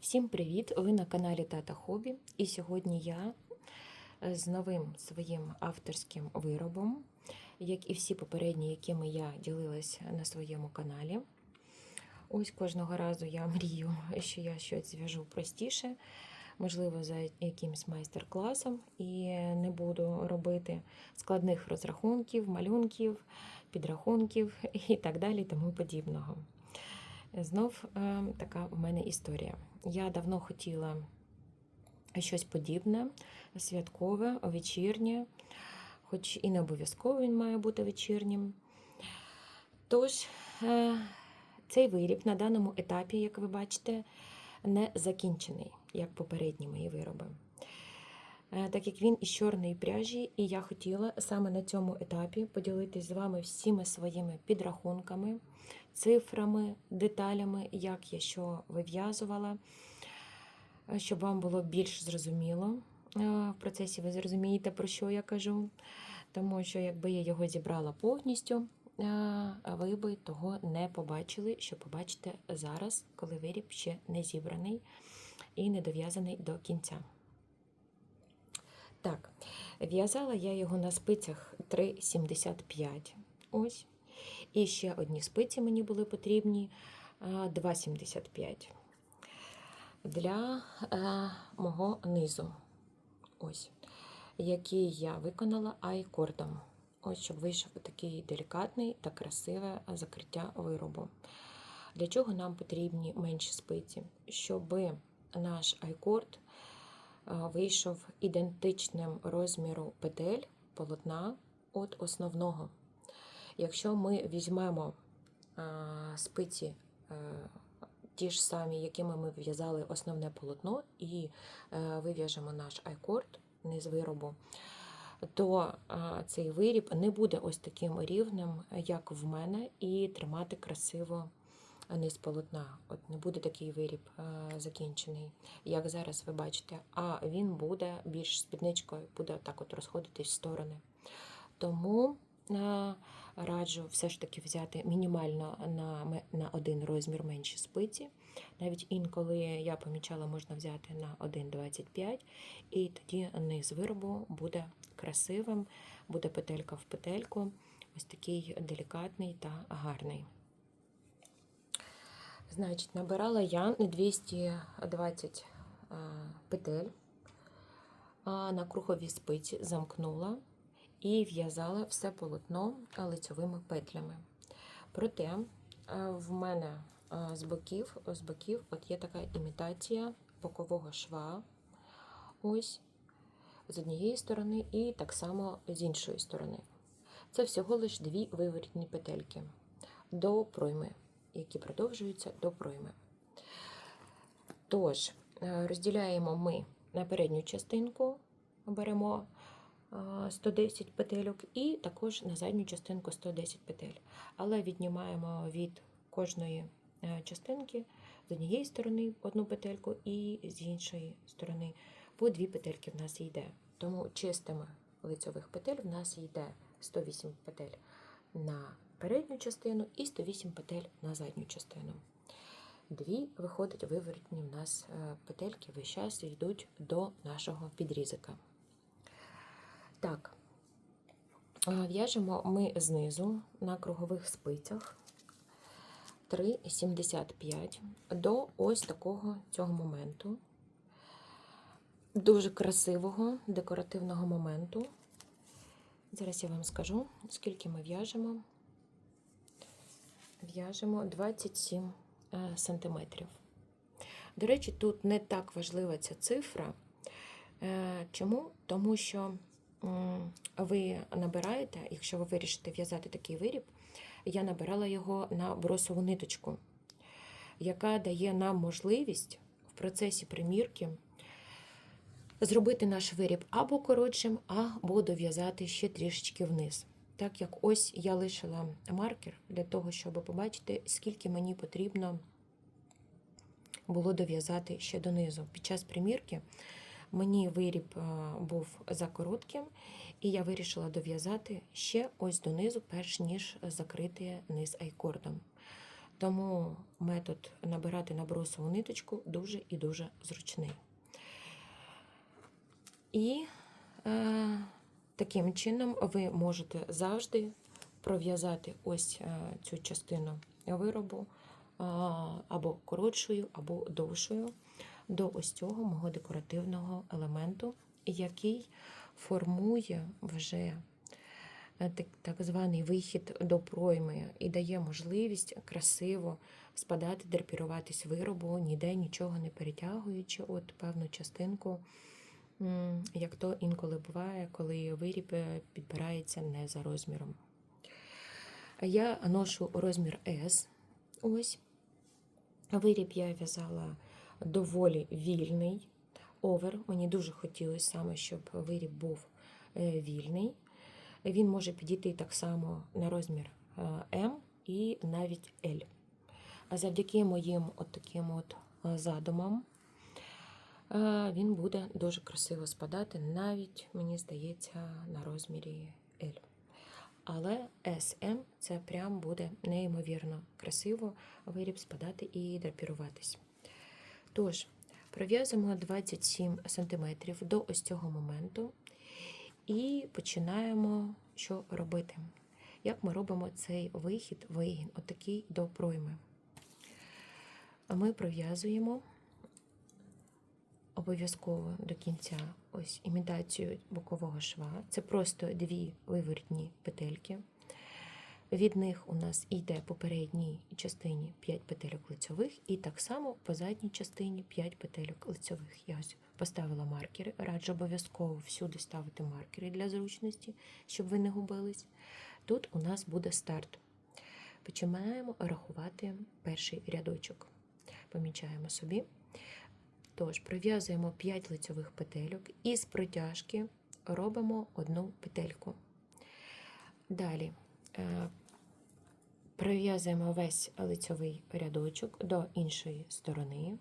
Всім привіт! Ви на каналі Тата Хобі. І сьогодні я е, з новим своїм авторським виробом, як і всі попередні, якими я ділилась на своєму каналі. Ось кожного разу я мрію, що я щось зв'яжу простіше, можливо, за якимсь майстер-класом, і не буду робити складних розрахунків, малюнків, підрахунків і так далі, тому подібного. Знов е, така в мене історія. Я давно хотіла щось подібне, святкове, вечірнє, хоч і не обов'язково він має бути вечірнім. Тож, е, цей виріб на даному етапі, як ви бачите, не закінчений, як попередні мої вироби. Е, Так як він із чорної пряжі, і я хотіла саме на цьому етапі поділитись з вами всіми своїми підрахунками, цифрами, деталями, як я що вив'язувала, е, щоб вам було більш зрозуміло. Е, В процесі ви зрозумієте, про що я кажу. Тому що якби я його зібрала повністю, ви би того не побачили, що побачите зараз, коли виріб ще не зібраний і не дов'язаний до кінця. Так, в'язала я його на спицях 3,75. Ось. І ще одні спиці мені були потрібні 2,75 для е, мого низу. Ось. Який я виконала айкордом. Ось, щоб вийшов такий делікатний та красиве закриття виробу. Для чого нам потрібні менші спиці? Щоб наш айкорд вийшов ідентичним розміру петель полотна від основного. Якщо ми візьмемо спиці ті ж самі, якими ми в'язали основне полотно, і вив'яжемо наш айкорд, низ виробу, то цей виріб не буде ось таким рівним, як в мене, і тримати красиво низ полотна. От не буде такий виріб закінчений, як зараз ви бачите, а він буде більш спідничкою, буде так от розходитись в сторони. Тому раджу все ж таки взяти мінімально на на один розмір менші спиці. Навіть інколи я помічала, можна взяти на 1,25, і тоді низ виробу буде красивим, буде петелька в петельку, ось такий делікатний та гарний. Значить, набирала я 220 петель на круговій спиці, замкнула і в'язала все полотно лицьовими петлями. Проте в мене з боків, з боків от є така імітація бокового шва. Ось з однієї сторони, і так само з іншої сторони. Це всього лиш дві виворітні петельки до пройми, які продовжуються до пройми. Тож, розділяємо ми на передню частинку, беремо 110 петельок, і також на задню частинку 110 петель. Але віднімаємо від кожної частинки з однієї сторони одну петельку, і з іншої сторони по дві петельки в нас йде. Тому чистими лицьових петель в нас йде 108 петель на передню частину і 108 петель на задню частину. Дві, виходить, виворотні в нас петельки весь час йдуть до нашого підрізика. Так, в'яжемо ми знизу на кругових спицях 3,75 до ось такого цього моменту. Дуже красивого декоративного моменту. Зараз я вам скажу, скільки ми в'яжемо. В'яжемо 27 сантиметрів. До речі, тут не так важлива ця цифра. Чому? Тому що ви набираєте, якщо ви вирішите в'язати такий виріб, я набирала його на бросову ниточку, яка дає нам можливість в процесі примірки зробити наш виріб або коротшим, або дов'язати ще трішечки вниз. Так як ось я лишила маркер для того, щоб побачити, скільки мені потрібно було дов'язати ще донизу. Під час примірки мені виріб був за коротким, і я вирішила дов'язати ще ось донизу, перш ніж закрити низ айкордом. Тому метод набирати на бросову ниточку дуже і дуже зручний. І е, таким чином ви можете завжди пров'язати ось е, цю частину виробу або коротшою, або довшою до ось цього мого декоративного елементу, який формує вже е, так, званий вихід до пройми і дає можливість красиво спадати, драпіруватись виробу, ніде нічого не перетягуючи, от певну частинку, як то інколи буває, коли виріб е, підбирається не за розміром. Я ношу розмір S. Ось. Виріб я в'язала доволі вільний. Овер. Мені дуже хотілося саме, щоб виріб був е, вільний. Він може підійти так само на розмір е, М і навіть L. Завдяки моїм от таким от е, задумам е, він буде дуже красиво спадати, навіть, мені здається, на розмірі L. Але SM це прям буде неймовірно красиво виріб спадати і драпіруватись. Тож, пров'язуємо 27 см до ось цього моменту і починаємо що робити. Як ми робимо цей вихід, вигін, отакий до пройми. Ми пров'язуємо обов'язково до кінця ось імітацію бокового шва. Це просто дві вивертні петельки. Від них у нас йде по передній частині 5 петельок лицьових, і так само по задній частині 5 петельок лицьових. Я ось поставила маркери. Раджу обов'язково всюди ставити маркери для зручності, щоб ви не губились. Тут у нас буде старт. Починаємо рахувати перший рядочок. Помічаємо собі. Тож, пров'язуємо 5 лицьових петельок і з протяжки робимо одну петельку. Далі е, пров'язуємо весь лицьовий рядочок до іншої сторони,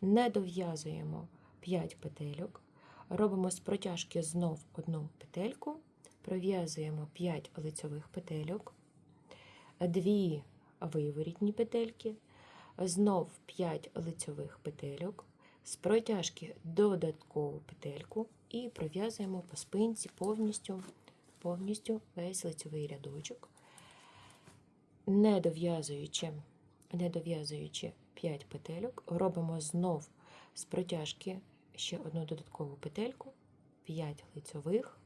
не дов'язуємо 5 петельок, робимо з протяжки знов одну петельку, пров'язуємо 5 лицьових петельок, 2 виворітні петельки, знов 5 лицьових петельок з протяжки додаткову петельку і пров'язуємо по спинці повністю, повністю весь лицевий рядочок, не дов'язуючи, не дов'язуючи 5 петельок, робимо знов з протяжки ще одну додаткову петельку, 5 лицьових,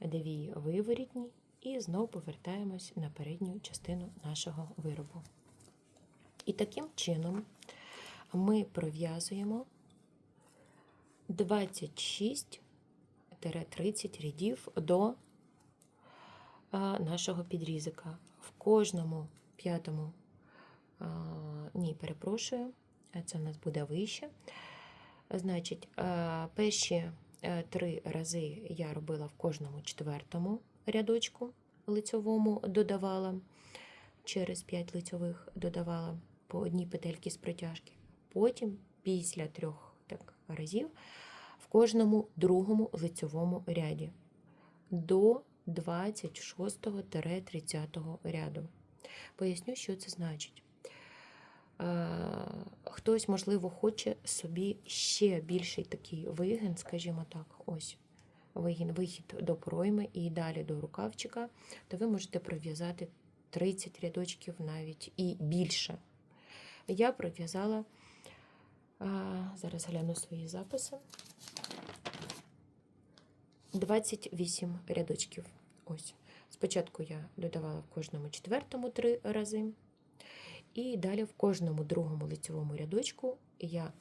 2 виворітні, і знов повертаємось на передню частину нашого виробу. І таким чином ми пров'язуємо 26-30 рядів до нашого підрізика. В кожному п'ятому, ні, перепрошую, це в нас буде вище. Значить, перші три рази я робила в кожному четвертому рядочку лицьовому додавала, через 5 лицьових додавала по одній петельці з протяжки. Потім, після трьох так, разів, в кожному другому лицьовому ряді до 26-30 ряду. Поясню, що це значить. Хтось, можливо, хоче собі ще більший такий вигін, скажімо так, ось вигін, вихід до пройми і далі до рукавчика, то ви можете пров'язати 30 рядочків навіть і більше. Я пров'язала, зараз гляну свої записи, 28 рядочків. Ось. Спочатку я додавала в кожному четвертому три рази, і далі в кожному другому лицевому рядочку я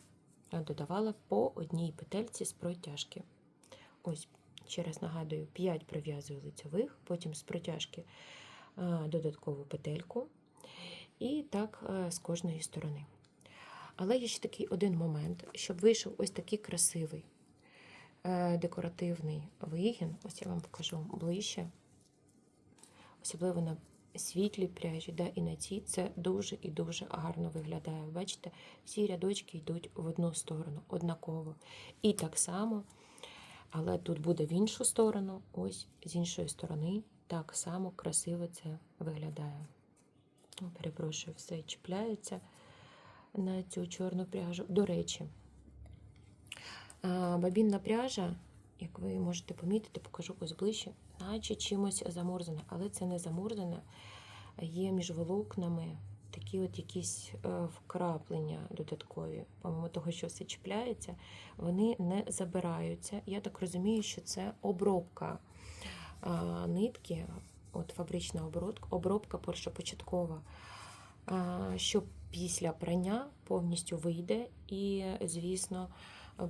додавала по одній петельці з протяжки. Ось, ще раз нагадую, 5 пров'язую лицевих, потім з протяжки додаткову петельку. І так з кожної сторони. Але є ще такий один момент, щоб вийшов ось такий красивий е, декоративний вигін. Ось я вам покажу ближче. Особливо на світлій пряжі, да, і на цій це дуже і дуже гарно виглядає. Бачите, всі рядочки йдуть в одну сторону, однаково. І так само, але тут буде в іншу сторону, ось з іншої сторони, так само красиво це виглядає. Перепрошую, все чіпляється на цю чорну пряжу. До речі, бабінна пряжа, як ви можете помітити, покажу ось ближче, наче чимось замурзане, але це не замурзане, є між волокнами такі от якісь е, вкраплення додаткові, помимо того, що все чіпляється, вони не забираються. Я так розумію, що це обробка нитки, от фабрична обробка, обробка першопочаткова, що після прання повністю вийде, і, звісно,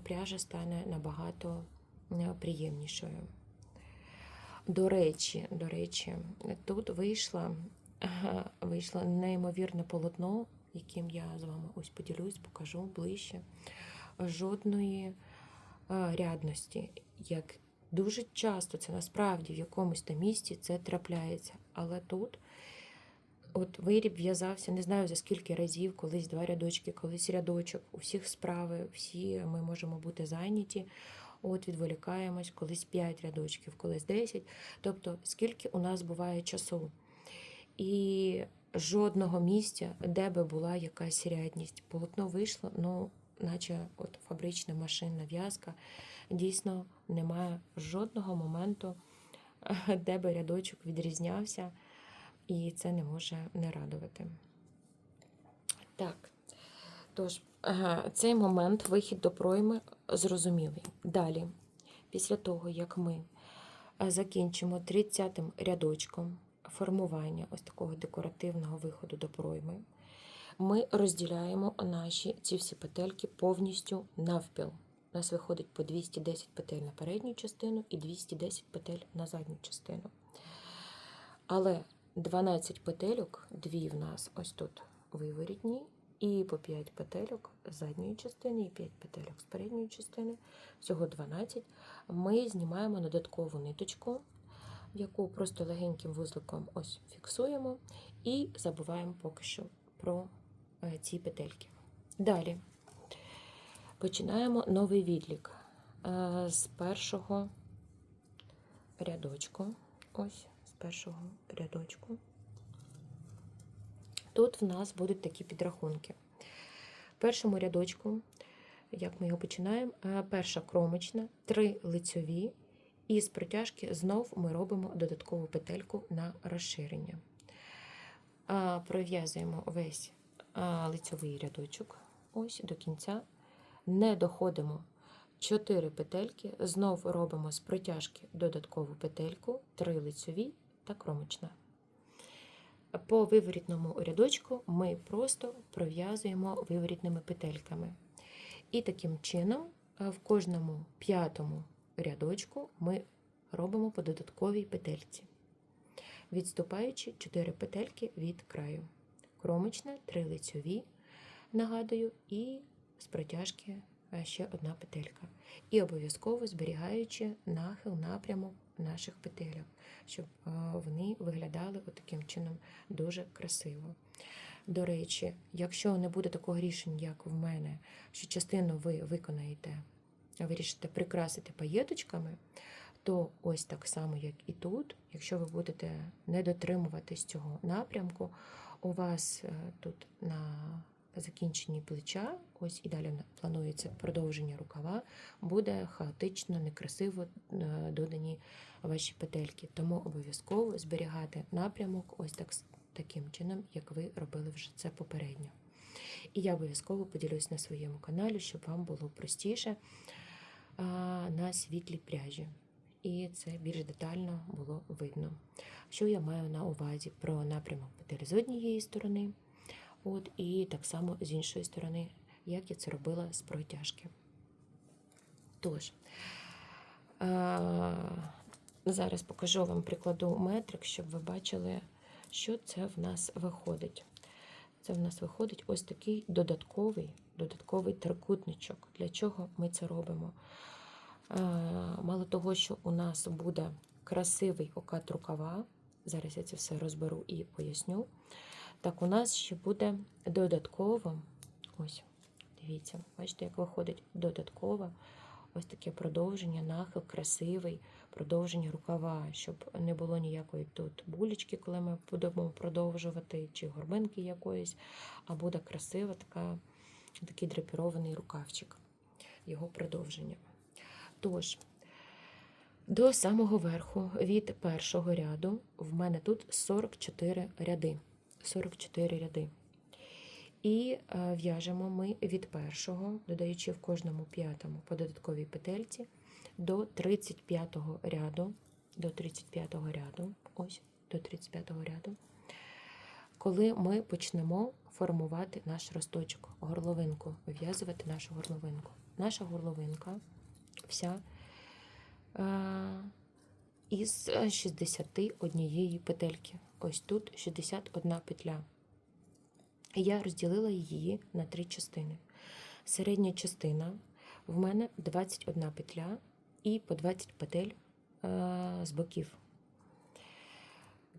пряжа стане набагато е, приємнішою. До речі, до речі, тут вийшла, ага, вийшло неймовірне полотно, яким я з вами ось поділюсь, покажу ближче. Жодної е, рядності. Як дуже часто це насправді в якомусь там місці це трапляється. Але тут от виріб в'язався, не знаю за скільки разів, колись два рядочки, колись рядочок. У всіх справи, всі ми можемо бути зайняті. От відволікаємось, колись 5 рядочків, колись 10. Тобто, скільки у нас буває часу. І жодного місця, де би була якась рядність. Полотно вийшло, ну, наче от фабрична машинна в'язка. Дійсно, немає жодного моменту, де би рядочок відрізнявся, і це не може не радувати. Так. Тож, цей момент, вихід до пройми, зрозумілий. Далі, після того, як ми е, закінчимо 30-м рядочком формування ось такого декоративного виходу до пройми, ми розділяємо наші ці всі петельки повністю навпіл. У нас виходить по 210 петель на передню частину і 210 петель на задню частину. Але 12 петельок, дві в нас ось тут виворітні, і по 5 петельок з задньої частини, і 5 петельок з передньої частини, всього 12. Ми знімаємо додаткову ниточку, яку просто легеньким вузликом ось фіксуємо, і забуваємо поки що про е, ці петельки. Далі починаємо новий відлік е, з першого рядочку. Ось, першого рядочку. Тут в нас будуть такі підрахунки. В першому рядочку, як ми його починаємо, е, перша кромочна, три лицьові, і з протяжки знов ми робимо додаткову петельку на розширення. А, Пров'язуємо весь а, лицьовий рядочок ось до кінця, не доходимо 4 петельки, знов робимо з протяжки додаткову петельку, 3 лицьові та кромочна. По виворітному рядочку ми просто пров'язуємо виворітними петельками. І таким чином е, в кожному п'ятому рядочку ми робимо по додатковій петельці, відступаючи 4 петельки від краю. Кромочна, 3 лицьові, нагадую, і з протяжки е, ще одна петелька. І обов'язково зберігаючи нахил напрямок наших петельок, щоб е, вони виглядали таким чином дуже красиво. До речі, якщо не буде такого рішення, як в мене, що частину ви виконаєте, вирішите прикрасити паєточками, то ось так само, як і тут, якщо ви будете не дотримуватись цього напрямку, у вас е, тут на закінченні плеча, ось і далі планується продовження рукава, буде хаотично, некрасиво е, додані ваші петельки. Тому обов'язково зберігати напрямок ось так, таким чином, як ви робили вже це попередньо. І я обов'язково поділюсь на своєму каналі, щоб вам було простіше на світлій пряжі. І це більш детально було видно. Що я маю на увазі про напрямок петель з однієї сторони, от, і так само з іншої сторони, як я це робила з протяжки. Тож, а, зараз покажу вам прикладу метрик, щоб ви бачили, що це в нас виходить. Це в нас виходить ось такий додатковий, додатковий трикутничок. Для чого ми це робимо? А, мало того, що у нас буде красивий окат рукава, зараз я це все розберу і поясню. Так, у нас ще буде додатково, ось, дивіться, бачите, як виходить додатково ось таке продовження, нахил, красивий, продовження рукава, щоб не було ніякої тут булечки, коли ми будемо продовжувати, чи горбинки якоїсь, а буде красива така, такий драпірований рукавчик, його продовження. Тож, до самого верху від першого ряду в мене тут 44 ряди. 44 ряди. І е, в'яжемо ми від першого, додаючи в кожному п'ятому по додатковій петельці до 35-го ряду. До 35-го ряду. Ось, до 35-го ряду. Коли ми почнемо формувати наш росточок, горловинку, вив'язувати нашу горловинку. Наша горловинка вся е, із 61 петельки. Ось тут 61 петля. Я розділила її на три частини. Середня частина в мене 21 петля і по 20 петель е, з боків.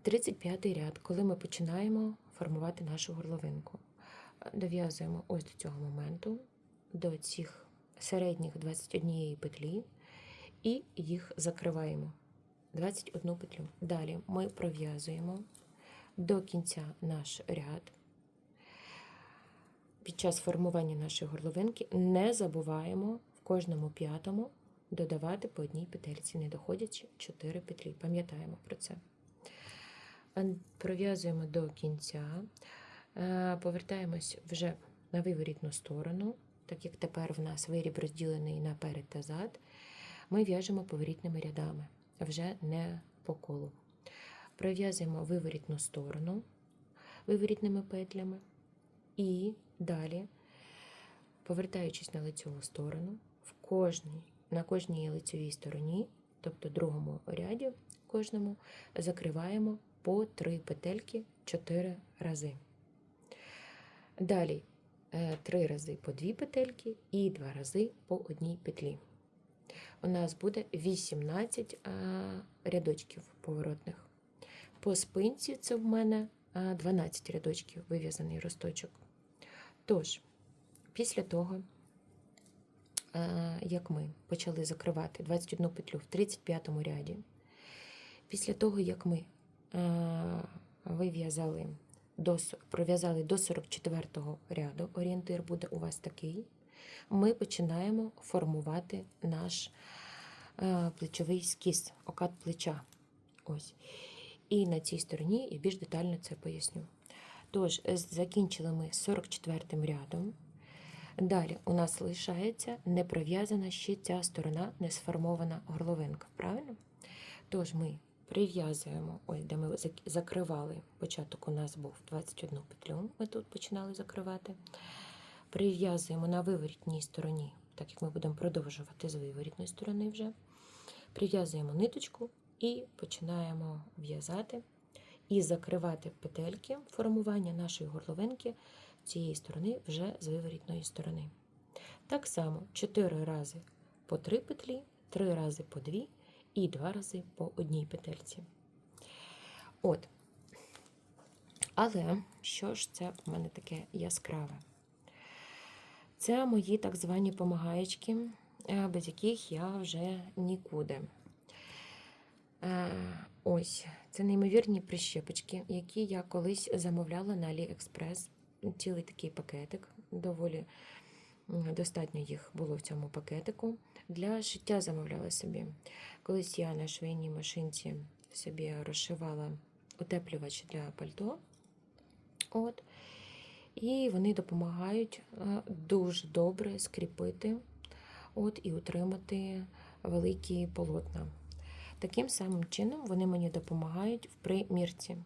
35 ряд, коли ми починаємо формувати нашу горловинку. Дов'язуємо ось до цього моменту, до цих середніх 21 петлі, і їх закриваємо. 21 петлю. Далі ми пров'язуємо до кінця наш ряд. Під час формування нашої горловинки не забуваємо в кожному п'ятому додавати по одній петельці, не доходячи 4 петлі. Пам'ятаємо про це. Ан- Пров'язуємо до кінця, Е, повертаємось вже на виворітну сторону, так як тепер в нас виріб розділений наперед та зад, ми в'яжемо поворітними рядами, вже не по колу. Пров'язуємо виворітну сторону виворітними петлями і далі, повертаючись на лицьову сторону, в кожній, на кожній лицьовій стороні, тобто другому ряді кожному, закриваємо по 3 петельки 4 рази. Далі 3 рази по 2 петельки і 2 рази по одній петлі. У нас буде 18 а, рядочків поворотних. По спинці це в мене а, 12 рядочків вив'язаний росточок. Тож, після того, як ми почали закривати 21 петлю в 35 ряді, після того, як ми вив'язали до, пров'язали до 44 ряду, орієнтир буде у вас такий, ми починаємо формувати наш е, плечовий скіс, окат плеча. Ось. І на цій стороні я більш детально це поясню. Тож, е, закінчили ми з 44 рядом. Далі у нас лишається не пров'язана ще ця сторона, не сформована горловинка. Правильно? Тож ми прив'язуємо, ось де ми закривали. Початок у нас був 21 петлю. Ми тут починали закривати. Прив'язуємо на виворітній стороні, так як ми будемо продовжувати з виворітної сторони вже. Прив'язуємо ниточку і починаємо в'язати і закривати петельки формування нашої горловинки цієї сторони вже з виворітної сторони. Так само 4 рази по 3 петлі, 3 рази по 2 і 2 рази по одній петельці. От. Але що ж це в мене таке яскраве? Це мої так звані помагаєчки, без яких я вже нікуди. Е, Ось, це неймовірні прищепочки, які я колись замовляла на AliExpress. Цілий такий пакетик, доволі достатньо їх було в цьому пакетику. Для шиття замовляла собі. Колись я на швейній машинці собі розшивала утеплювач для пальто. От. І вони допомагають е, дуже добре скріпити от, і утримати великі полотна. Таким самим чином вони мені допомагають в примірці.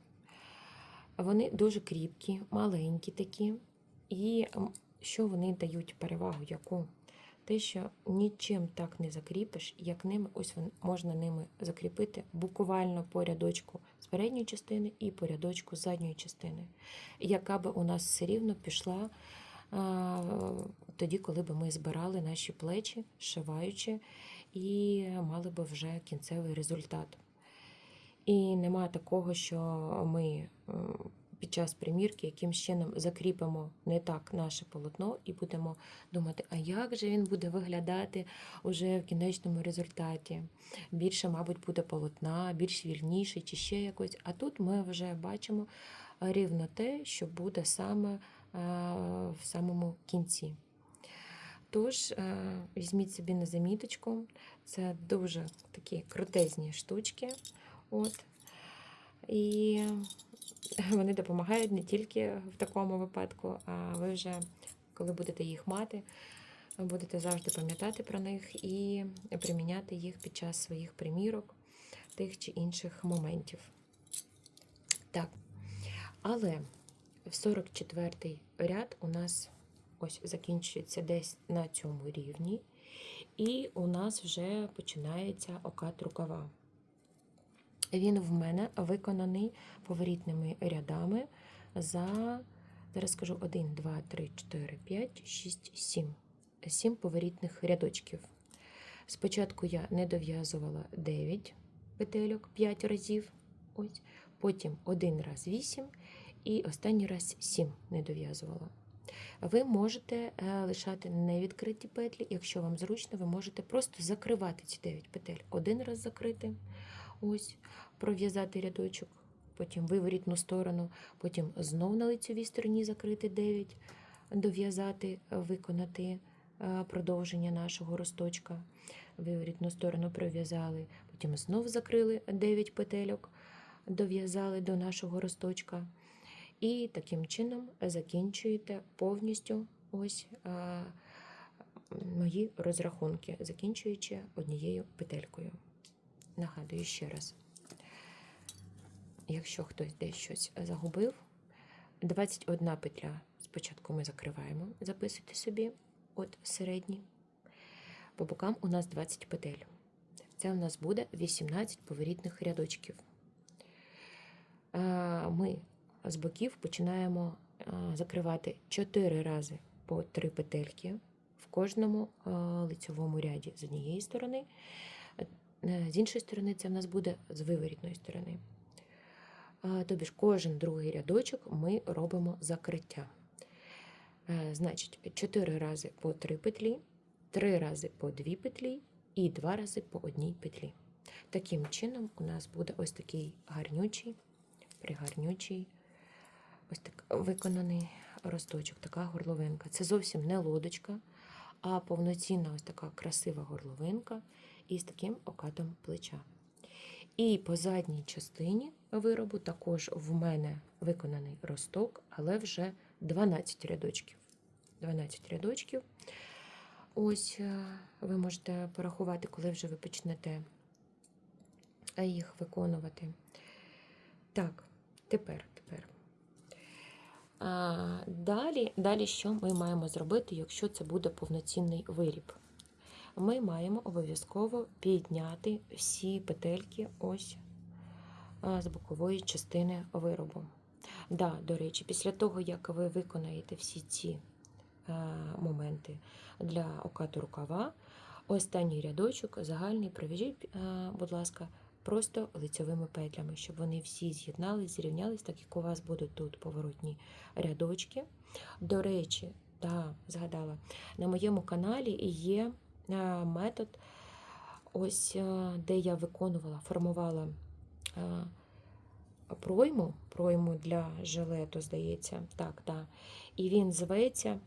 Вони дуже кріпкі, маленькі такі. І що вони дають перевагу, яку? Те, що нічим так не закріпиш, як ними, ось можна ними закріпити буквально по рядочку з передньої частини і по рядочку з задньої частини, яка би у нас все рівно пішла а, тоді, коли би ми збирали наші плечі, шиваючи, і мали би вже кінцевий результат. І нема такого, що ми під час примірки якимсь чином закріпимо не так наше полотно і будемо думати, а як же він буде виглядати уже в кінечному результаті. Більше, мабуть, буде полотна, більш вільніший чи ще якось. А тут ми вже бачимо рівно те, що буде саме в самому кінці. Тож, е, візьміть собі на заміточку. Це дуже такі крутезні штучки. От. І вони допомагають не тільки в такому випадку, а ви вже, коли будете їх мати, будете завжди пам'ятати про них і приміняти їх під час своїх примірок, тих чи інших моментів. Так. Але в 44-й ряд у нас ось закінчується десь на цьому рівні, і у нас вже починається окат рукава. Він в мене виконаний поворітними рядами за, зараз скажу, 1, 2, 3, 4, 5, 6, 7. 7 поворітних рядочків. Спочатку я не дов'язувала 9 петельок 5 разів, ось, потім один раз 8 і останній раз 7 не дов'язувала. Ви можете е, лишати невідкриті петлі, якщо вам зручно, ви можете просто закривати ці 9 петель. Один раз закрити, ось, пров'язати рядочок, потім виворітну сторону, потім знов на лицевій стороні закрити 9, дов'язати, виконати е, продовження нашого росточка. Виворітну сторону пров'язали, потім знов закрили 9 петельок, дов'язали до нашого росточка. І таким чином закінчуєте повністю ось мої розрахунки, закінчуючи однією петелькою. Нагадую ще раз, якщо хтось десь щось загубив, 21 петля спочатку ми закриваємо, записуйте собі от середній. По бокам у нас 20 петель. Це у нас буде 18 поворітних рядочків. Ми з боків починаємо закривати 4 рази по 3 петельки в кожному лицьовому ряді з однієї сторони. Е, З іншої сторони, це в нас буде з виворітної сторони. Тобі ж кожен другий рядочок ми робимо закриття. Е, Значить, 4 рази по 3 петлі, 3 рази по 2 петлі і 2 рази по одній петлі. Таким чином, у нас буде ось такий гарнючий, пригарнючий ось так виконаний росточок, така горловинка. Це зовсім не лодочка, а повноцінна ось така красива горловинка із таким окатом плеча. І по задній частині виробу також в мене виконаний росток, але вже 12 рядочків. 12 рядочків. Ось е, ви можете порахувати, коли вже ви почнете їх виконувати. Так, тепер, Далі, далі, що ми маємо зробити, якщо це буде повноцінний виріб? Ми маємо обов'язково підняти всі петельки ось з бокової частини виробу. Да, До речі, після того, як ви виконаєте всі ці моменти для окату рукава, останній рядочок загальний провіжіть, будь ласка, просто лицьовими петлями, щоб вони всі з'єднались, зрівнялись, так як у вас будуть тут поворотні рядочки. До речі, да, згадала, на моєму каналі є е, метод, ось е, де я виконувала, формувала е, пройму, пройму для жилету, здається, так, так. І він зветься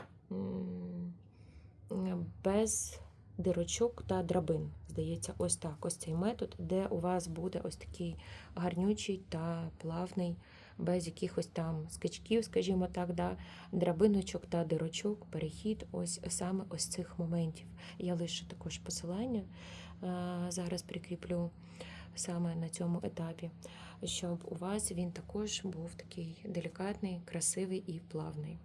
без дирочок та драбин. Здається, ось так. Ось цей метод, де у вас буде ось такий гарнючий та плавний, без якихось там скачків, скажімо так, да, драбиночок та дирочок, перехід ось саме ось цих моментів. Я лише також посилання а, зараз прикріплю саме на цьому етапі, щоб у вас він також був такий делікатний, красивий і плавний.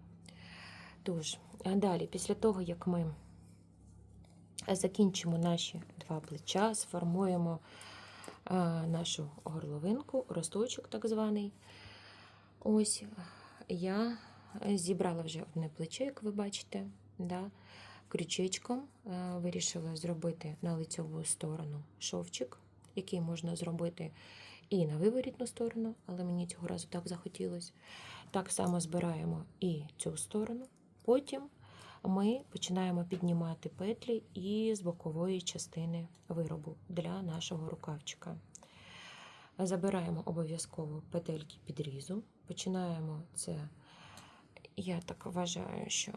Тож, далі, після того, як ми закінчимо наші два плеча, сформуємо а, нашу горловинку, росточок так званий. Ось я зібрала вже одне плече, як ви бачите. Да? Крючечком а, вирішила зробити на лицьову сторону шовчик, який можна зробити і на виворітну сторону, але мені цього разу так захотілося. Так само збираємо і цю сторону. Потім ми починаємо піднімати петлі і з бокової частини виробу для нашого рукавчика. Забираємо обов'язково петельки підрізу. Починаємо це, я так вважаю, що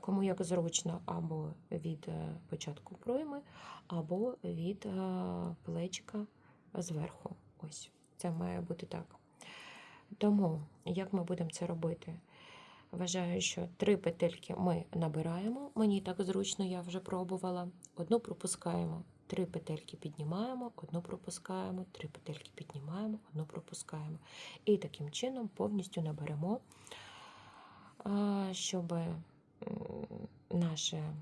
кому як зручно, або від е, початку пройми, або від е, плечика зверху. Ось, це має бути так. Тому, як ми будемо це робити? Вважаю, що три петельки ми набираємо. Мені так зручно, я вже пробувала. Одну пропускаємо, три петельки піднімаємо, одну пропускаємо, три петельки піднімаємо, одну пропускаємо. І таким чином повністю наберемо, щоб наше,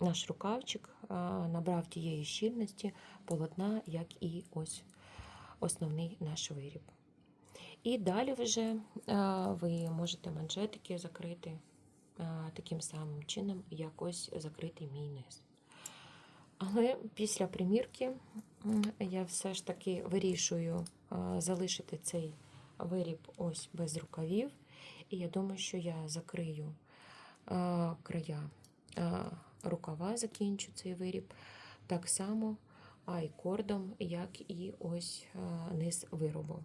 наш рукавчик набрав тієї щільності полотна, як і ось основний наш виріб. І далі вже е, ви можете манжетики закрити е, таким самим чином, як ось закритий мій низ. Але після примірки я все ж таки вирішую е, залишити цей виріб ось без рукавів. І я думаю, що я закрию края рукава, закінчу цей виріб так само айкордом, як і ось низ виробу.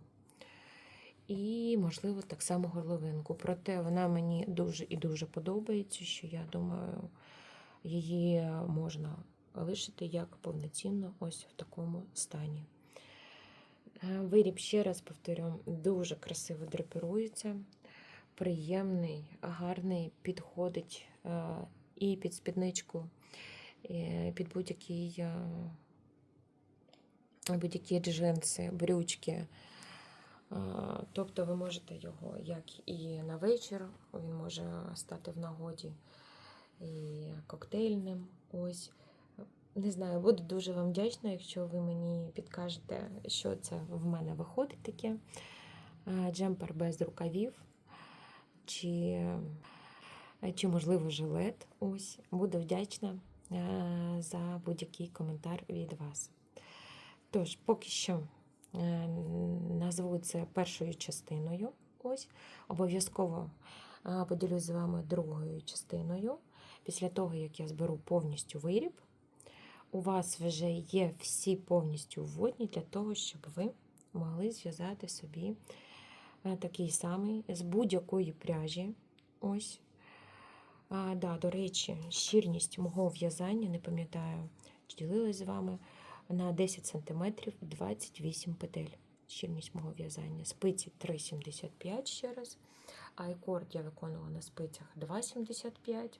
І, можливо, так само горловинку. Проте вона мені дуже і дуже подобається, що я думаю, її можна лишити як повноцінно ось в такому стані. Е, Виріб, ще раз повторю, дуже красиво драпірується, приємний, гарний, підходить е, і під спідничку, і під будь-який е, будь-які джинси, брючки. А, Тобто ви можете його як і на вечір, він може стати в нагоді і коктейльним. Ось. Не знаю, буду дуже вам вдячна, якщо ви мені підкажете, що це в мене виходить таке. Джемпер без рукавів, чи, чи можливо, жилет. Ось. Буду вдячна е, за будь-який коментар від вас. Тож, поки що. Е, назву це першою частиною. Ось обов'язково е, поділюсь з вами другою частиною. Після того, як я зберу повністю виріб, у вас вже є всі повністю вводні для того, щоб ви могли зв'язати собі е, такий самий з будь-якої пряжі. Ось. А, да, До речі, щільність мого в'язання, не пам'ятаю, чи ділилась з вами на 10 см 28 петель. Щільність мого в'язання. Спиці 3,75 ще раз. Айкорд я виконувала на спицях 2,75.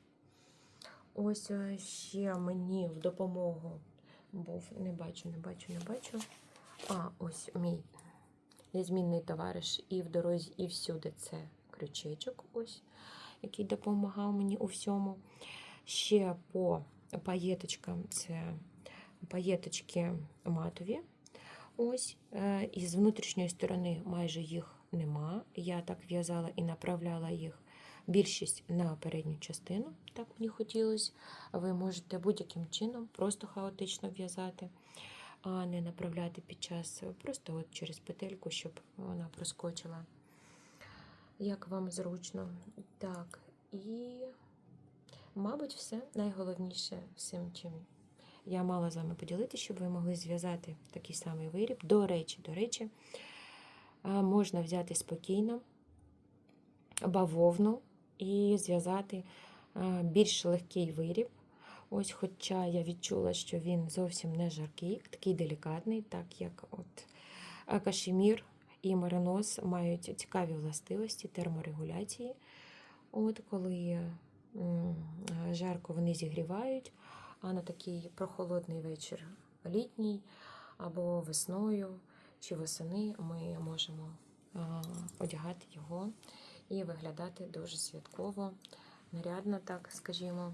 Ось е, ще мені в допомогу був, не бачу, не бачу, не бачу. А, ось мій незмінний товариш і в дорозі, і всюди це крючечок, ось, який допомагав мені у всьому. Ще по паєточкам це паєточки матові. Ось, е, і з внутрішньої сторони майже їх нема. Я так в'язала і направляла їх більшість на передню частину, так мені хотілося. Ви можете будь-яким чином просто хаотично в'язати, а не направляти під час просто от через петельку, щоб вона проскочила. Як вам зручно. Так, і, мабуть, все найголовніше всім чим я мала з вами поділитися, щоб ви могли зв'язати такий самий виріб. До речі, до речі, можна взяти спокійно бавовну і зв'язати більш легкий виріб. Ось, Хоча я відчула, що він зовсім не жаркий, такий делікатний, так як от кашемір і маринос мають цікаві властивості терморегуляції. От Коли жарко вони зігрівають, а на такий прохолодний вечір літній або весною чи восени ми можемо одягати його і виглядати дуже святково, нарядно, так скажімо.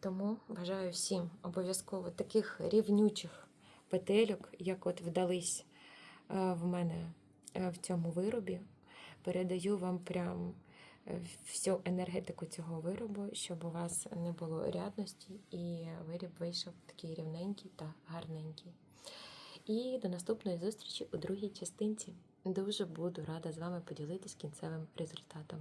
Тому бажаю всім обов'язково таких рівнючих петельок, як от вдались в мене в цьому виробі. Передаю вам прям всю енергетику цього виробу, щоб у вас не було рядності, і виріб вийшов такий рівненький та гарненький. І до наступної зустрічі у другій частинці. Дуже буду рада з вами поділитись кінцевим результатом.